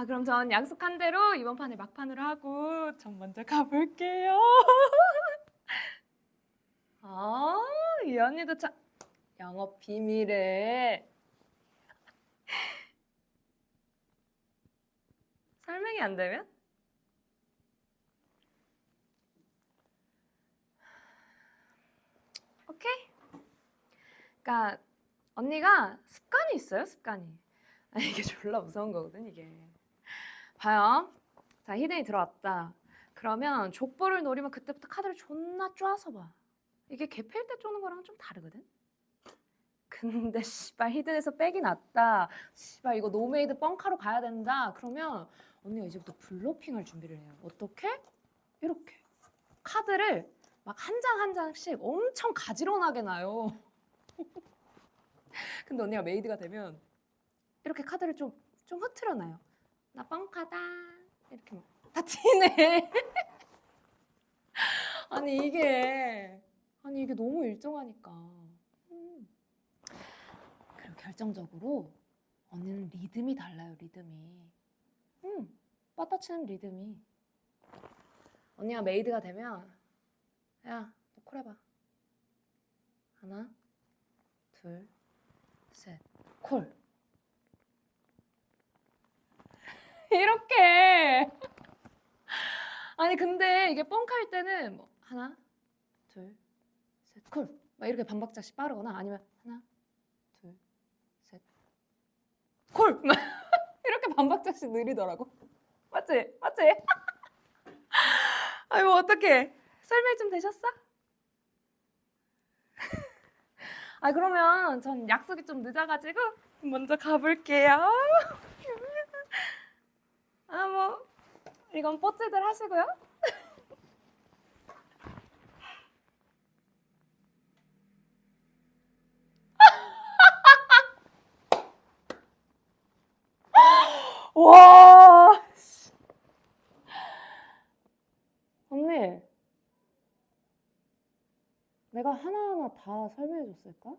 아 그럼 전 약속한 대로 이번 판을 막판으로 하고 전 먼저 가볼게요. 아, 이 언니도 참 영업 비밀을 설명이 안 되면? 오케이. 그러니까 언니가 습관이 있어요, 습관이. 아 이게 졸라 무서운 거거든 이게. 봐요. 자 히든이 들어왔다. 그러면 족보를 노리면 그때부터 카드를 존나 쪼아서 봐. 이게 개패일 때 쪼는 거랑 좀 다르거든. 근데 씨발 히든에서 백이 났다. 씨발 이거 노메이드 뻥카로 가야 된다. 그러면 언니가 이제부터 블로핑할 준비를 해요. 어떻게? 이렇게 카드를 막 한 장 한 장씩 엄청 가지런하게 놔요. 근데 언니가 메이드가 되면 이렇게 카드를 좀 좀 흐트려 놔요. 나 뻥카다 이렇게 막다 티네. 아니 이게 아니 이게 너무 일정하니까. 음. 그리고 결정적으로 언니는 리듬이 달라요 리듬이. 음 빠따치는 리듬이. 언니가 메이드가 되면 야, 너 콜 해봐. 하나, 둘, 셋, 콜. 이렇게. 아니 근데 이게 뻥카일 때는 뭐 하나, 둘, 셋, 콜. 막 이렇게 반 박자씩 빠르거나 아니면 하나, 둘, 셋, 콜. 막 이렇게 반 박자씩 느리더라고. 맞지? 맞지? 아니 뭐 어떡해. 설명 좀 되셨어? 아 그러면 전 약속이 좀 늦어가지고 먼저 가볼게요. 아 뭐 이건 뽀찌들 하시고요. 와. 씨. 언니. 내가 하나하나 다 설명해 줬을까?